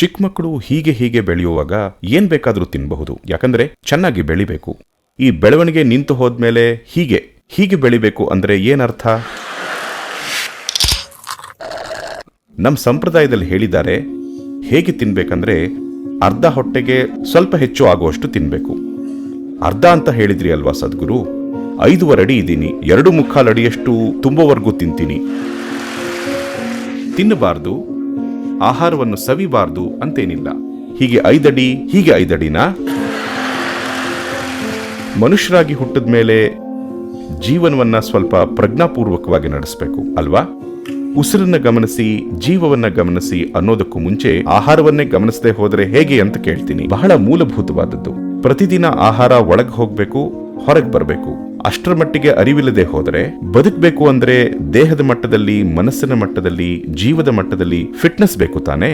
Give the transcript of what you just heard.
ಚಿಕ್ಕ ಮಕ್ಕಳು ಹೀಗೆ ಹೀಗೆ ಬೆಳೆಯುವಾಗ ಏನ್ ಬೇಕಾದರೂ ತಿನ್ನಬಹುದು ಯಾಕಂದ್ರೆ ಚೆನ್ನಾಗಿ ಬೆಳಿಬೇಕು. ಈ ಬೆಳವಣಿಗೆ ನಿಂತು ಹೋದ್ಮೇಲೆ ಹೀಗೆ ಹೀಗೆ ಬೆಳಿಬೇಕು ಅಂದ್ರೆ ಏನರ್ಥ? ನಮ್ಮ ಸಂಪ್ರದಾಯದಲ್ಲಿ ಹೇಳಿದ್ದಾರೆ, ಹೇಗೆ ತಿನ್ಬೇಕಂದ್ರೆ ಅರ್ಧ ಹೊಟ್ಟೆಗೆ ಸ್ವಲ್ಪ ಹೆಚ್ಚು ಆಗುವಷ್ಟು ತಿನ್ಬೇಕು. ಅರ್ಧ ಅಂತ ಹೇಳಿದ್ರಿ ಅಲ್ವಾ ಸದ್ಗುರು? ಐದುವರೆ ಅಡಿ ಇದ್ದೀನಿ, ಎರಡು ಮುಕ್ಕಾಲು ಅಡಿಯಷ್ಟು ತುಂಬವರೆಗೂ ತಿಂತೀನಿ. ತಿನ್ನಬಾರ್ದು. ಆಹಾರವನ್ನು ಸವಿಬಾರದು ಅಂತೇನಿಲ್ಲ. ಹೀಗೆ ಐದಡಿ, ಹೀಗೆ ಐದಡಿನ ಮನುಷ್ಯರಾಗಿ ಹುಟ್ಟಿದ ಮೇಲೆ ಜೀವನವನ್ನ ಸ್ವಲ್ಪ ಪ್ರಜ್ಞಾಪೂರ್ವಕವಾಗಿ ನಡೆಸಬೇಕು, ಅಲ್ವಾ? ಉಸಿರನ್ನ ಗಮನಿಸಿ, ಜೀವವನ್ನ ಗಮನಿಸಿ ಅನ್ನೋದಕ್ಕೂ ಮುಂಚೆ ಆಹಾರವನ್ನೇ ಗಮನಿಸದೆ ಹೋದರೆ ಹೇಗೆ ಅಂತ ಕೇಳ್ತೀನಿ. ಬಹಳ ಮೂಲಭೂತವಾದದ್ದು. ಪ್ರತಿದಿನ ಆಹಾರ ಒಳಗೆ ಹೋಗಬೇಕು, ಹೊರಗೆ ಬರಬೇಕು. ಅಷ್ಟರ ಮಟ್ಟಿಗೆ ಅರಿವಿಲ್ಲದೆ ಹೋದರೆ ಬದುಕಬೇಕು ಅಂದ್ರೆ ದೇಹದ ಮಟ್ಟದಲ್ಲಿ, ಮನಸ್ಸಿನ ಮಟ್ಟದಲ್ಲಿ, ಜೀವದ ಮಟ್ಟದಲ್ಲಿ ಫಿಟ್ನೆಸ್ ಬೇಕು ತಾನೇ?